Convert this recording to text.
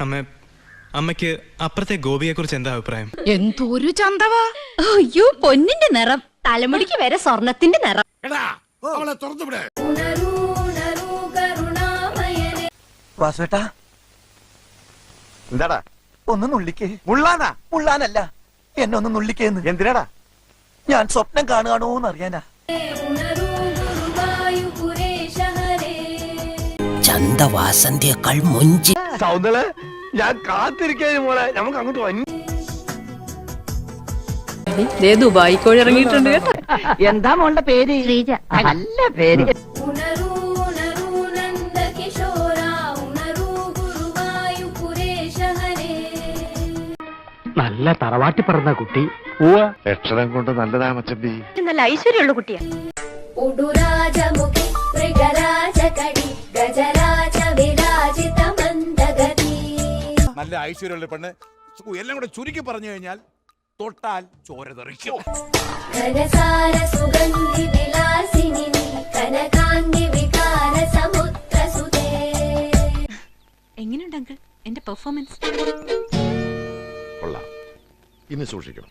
അമ്മ അമ്മയ്ക്ക് അപ്പുറത്തെ ഗോപിയെ കുറിച്ച് എന്താ അഭിപ്രായം? എന്തൊരു ചന്തവാ? അയ്യോ പൊന്നിന്റെ നിറം. തലമുടിക്ക് വരെ സ്വർണത്തിന്റെ നിറം. വാസുവേട്ടാ. എന്താടാ? ഒന്ന് നുള്ളിക്കേ. മുള്ളാനാ? മുള്ളാനല്ല. എന്നെ ഒന്ന് നുള്ളിക്കേന്ന്. എന്തിനാടാ? ഞാൻ സ്വപ്നം കാണുകയാണോന്ന് അറിയാനാ ചന്തവാസന്തിയേക്കാൾ മുഞ്ചി. സൗന്ദര്യ ഞാൻ കാത്തിരിക്കാനും മോളെ. നമുക്ക് അങ്ങോട്ട് വന്നി ദുബായി കോഴി ഇറങ്ങിയിട്ടുണ്ട് കേട്ടോ. എന്താ മോളുടെ പേര്? ശ്രീജ. നല്ല പേര്. നല്ല തറവാട്ടി പറഞ്ഞ കുട്ടി. ലക്ഷണം കൊണ്ട് നല്ലതാ മച്ചമ്പി നല്ല ഐശ്വര്യമുള്ള കുട്ടിയാ. ഉടുരാജമുഖി മൃഗരാജകടി ഗജരാജ നല്ല ഐശ്വര്യമുള്ള പെണ്ണ്. എല്ലാം കൂടെ ചുരുക്കി പറഞ്ഞു കഴിഞ്ഞാൽ തൊട്ടാൽ ചോര തെറിക്കും. എങ്ങനെയുണ്ട് അങ്കിൾ? എന്റെ പെർഫോമൻസ് കൊള്ളാം. ഇനി സൂക്ഷിക്കണം.